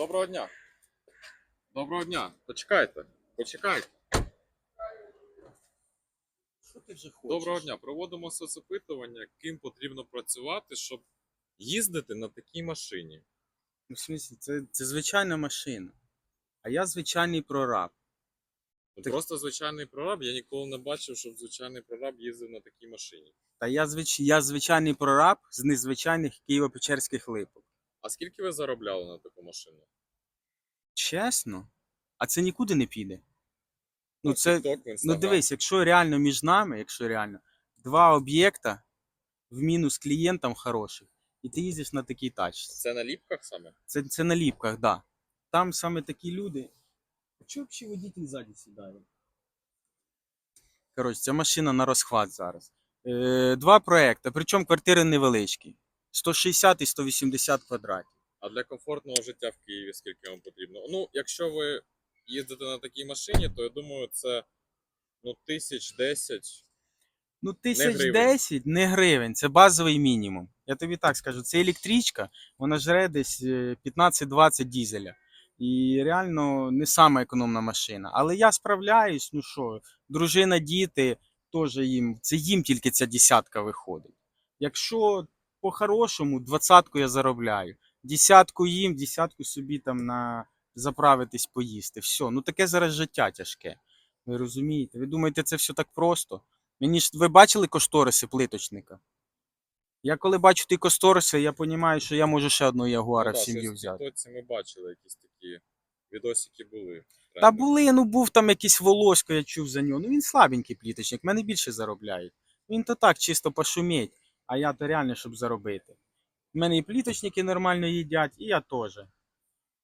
Доброго дня. Доброго дня. Почекайте. Почекайте. Що ти вже хочеш? Доброго дня. Проводимо соцопитування, ким потрібно працювати, щоб їздити на такій машині. Ну, в смысле, це, це звичайна машина. А я звичайний прораб. Ну, Так- Просто звичайний прораб. Я ніколи не бачив, щоб звичайний прораб їздив на такій машині. Та я, звич... я звичайний прораб з незвичайних Києво-Печерських липок. А скільки ви заробляли на таку машину? Чесно? А це нікуди не піде. Ну, це, TikTok, ну дивись, якщо реально між нами, якщо реально, два об'єкта в мінус клієнтам хороших, і ти їздиш на такій тачці. Це на ліпках саме? Це, це на ліпках, так. Да. Там саме такі люди. А чого взагалі водитель ззаді сідає? Коротше, ця машина на розхват зараз. Е, два проекти, причому квартири невеличкі. 160 і 180 квадратів. А для комфортного життя в Києві скільки вам потрібно? Ну, якщо ви їздите на такій машині, то я думаю, це ну, тисяч десять. Ну, тисяч десять не гривень, це базовий мінімум. Я тобі так скажу, це електричка, вона жре десь е, 15-20 дізеля. І реально не сама економна машина. Але я справляюсь, ну що, дружина, діти, теж їм, це їм тільки ця десятка виходить. Якщо по-хорошому, двадцятку я заробляю. Десятку їм, десятку собі там на заправитись поїсти. Все, ну таке зараз життя тяжке. Ви розумієте? Ви думаєте, це все так просто? Мені ж ви бачили кошториси плиточника? Я коли бачу ті кошториси, я розумію, що я можу ще одного ягуара в сім'ю взяти. Ми бачили якісь такі відосики були. Та були, ну був там якийсь волосько, я чув за нього. Ну він слабенький пліточник, мене більше заробляють. Він то так, чисто пошуміть, а я то реально, щоб заробити. У мене і пліточники нормально їдять, і я теж.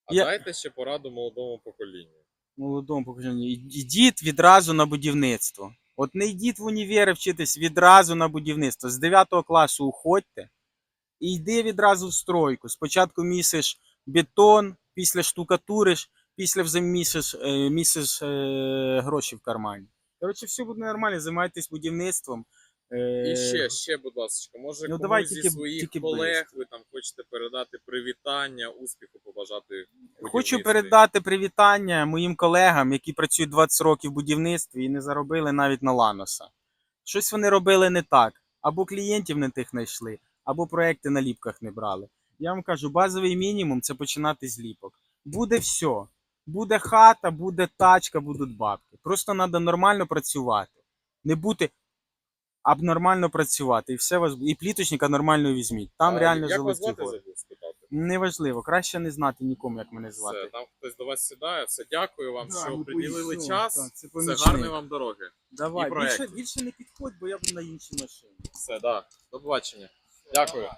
А я- дайте ще пораду молодому поколінню. Молодому поколінню. Ідіть відразу на будівництво. От не йдіть в універи вчитись відразу на будівництво. З 9 класу уходьте і йди відразу в стройку. Спочатку місиш бетон, після штукатуриш, після вже місиш, е, місиш е, гроші в кармані. Коротше, все буде нормально, займайтесь будівництвом. Е, І ще, ще, будь ласка, може ну, комусь зі тільки- своїх тільки колег ви там хочете передати привітання, успіху побажати. Хочу передати привітання моїм колегам, які працюють 20 років в будівництві і не заробили навіть на Ланоса. Щось вони робили не так. Або клієнтів не тих знайшли, або проекти на ліпках не брали. Я вам кажу, базовий мінімум це починати з ліпок. Буде все. Буде хата, буде тачка, будуть бабки. Просто треба нормально працювати. Не бути абнормально працювати. І все вас і пліточника нормально візьміть. Там А реально Як золоті звати гори. Неважливо, краще не знати нікому, як мене звати. Все, там хтось до вас сідає. Все, дякую вам, Да, що ну, приділили час. так, це Все, помічник. гарної вам дороги. Давай, і більше, більше не підходь, бо я буду на іншій машині. Все, да. До побачення. Дякую.